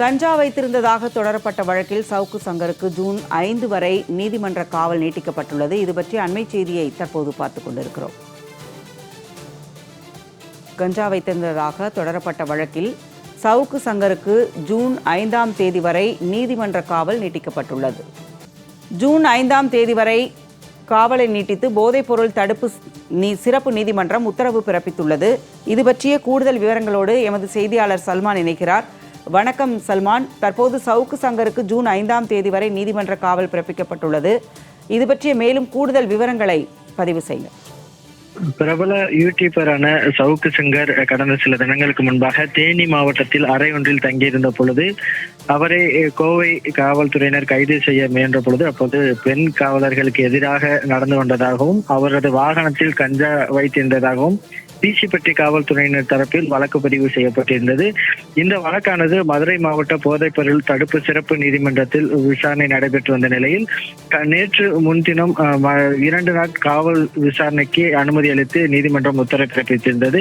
கஞ்சா வைத்திருந்ததாக தொடரப்பட்ட வழக்கில் சவுக்கு சங்கருக்கு ஜூன் ஐந்து வரை நீதிமன்ற காவல் நீட்டிக்கப்பட்டுள்ளது. இது பற்றி அண்மை செய்தியை தற்போது பார்த்துக் கொண்டிருக்கிறோம். கஞ்சா வைத்திருந்ததாக தொடரப்பட்ட வழக்கில் சவுக்கு சங்கருக்கு ஜூன் ஐந்தாம் தேதி வரை நீதிமன்ற காவல் நீட்டிக்கப்பட்டுள்ளது. ஜூன் ஐந்தாம் தேதி வரை காவலை நீட்டித்து போதைப்பொருள் தடுப்பு நீ சிறப்பு நீதிமன்றம் உத்தரவு பிறப்பித்துள்ளது. இது பற்றிய கூடுதல் விவரங்களோடு எமது செய்தியாளர் சல்மான் இணைக்கிறார் வணக்கம் சல்மான். தற்போது சவுக்கு சங்கருக்கு ஜூன் ஐந்தாம் தேதி வரை நீதிமன்ற காவல் பிறப்பிக்கப்பட்டுள்ளது. இது பற்றிய மேலும் கூடுதல் விவரங்களை பதிவு செய்யுங்கள் பிரபல யூடியூபரான சவுக்கு சங்கர் கடந்த சில தினங்களுக்கு முன்பாக தேனி மாவட்டத்தில் அறை ஒன்றில் தங்கியிருந்த பொழுது அவரை கோவை காவல்துறையினர் கைது செய்ய முயன்ற பொழுது அப்போது பெண் காவலர்களுக்கு எதிராக நடந்து கொண்டதாகவும் அவரது வாகனத்தில் கஞ்சா வைத்திருந்ததாகவும் பீச்சிப்பட்டி காவல்துறையினர் தரப்பில் வழக்கு பதிவு செய்யப்பட்டிருந்தது. இந்த வழக்கானது மதுரை மாவட்ட போதைப்பொருள் தடுப்பு சிறப்பு நீதிமன்றத்தில் விசாரணை நடைபெற்று வந்த நிலையில் நேற்று முன்தினம் இரண்டு நாள் காவல் விசாரணைக்கு அனுமதி அளித்து நீதிமன்றம் உத்தரவு பிறப்பித்திருந்தது.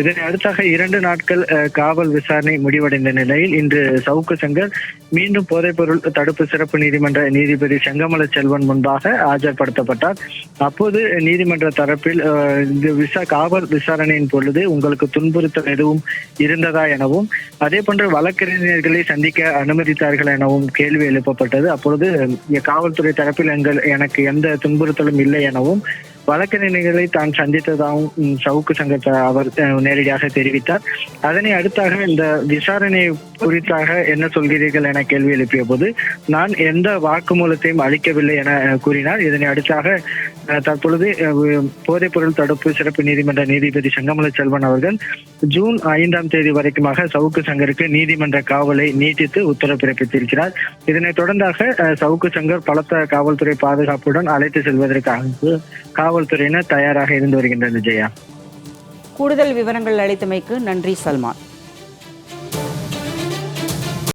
இதனை அடுத்தாக இரண்டு நாட்கள் காவல் விசாரணை முடிவடைந்த நிலையில் இன்று சவுக்கு சங்கர் மீண்டும் போதைப்பொருள் தடுப்பு சிறப்பு நீதிமன்ற நீதிபதி செங்கமல செல்வன் முன்பாக ஆஜர்படுத்தப்பட்டார். அப்போது நீதிமன்ற தரப்பில் இந்த விசா காவல் விசாரணை விசாரணையின் பொழுது உங்களுக்கு துன்புறுத்தல் எதுவும் இருந்ததா எனவும் அதே போன்று வழக்கறிஞர்களை சந்திக்க அனுமதித்தார்கள் எனவும் கேள்வி எழுப்பப்பட்டது. அப்பொழுது காவல்துறை தரப்பில் எங்கள் எனக்கு எந்த துன்புறுத்தலும் இல்லை எனவும் வழக்கறிஞர்களை தான் சந்தித்ததாகவும் சவுக்கு சங்கத்தை அவர் நேரடியாக தெரிவித்தார். அதனை அடுத்தாக இந்த விசாரணை குறித்தாக என்ன சொல்கிறீர்கள் என கேள்வி எழுப்பிய போது நான் எந்த வாக்குமூலத்தையும் அளிக்கவில்லை என கூறினார். இதனை அடுத்தாக தற்பொழுது போதைப்பொருள் தடுப்பு சிறப்பு நீதிமன்ற நீதிபதி சங்கமல செல்வன் அவர்கள் ஜூன் ஐந்தாம் தேதி வரைக்குமாக சவுக்கு சங்கருக்கு நீதிமன்ற காவலை நீட்டித்து உத்தரவு பிறப்பித்திருக்கிறார். இதனைத் தொடர்ந்தாக சவுக்கு சங்கர் பலத்த காவல்துறை பாதுகாப்புடன் அழைத்து செல்வதற்காக காவல்துறையினர் தயாராக இருந்து வருகின்றனர் ஜெயா. கூடுதல் விவரங்கள் அளித்தமைக்கு நன்றி சல்மான்.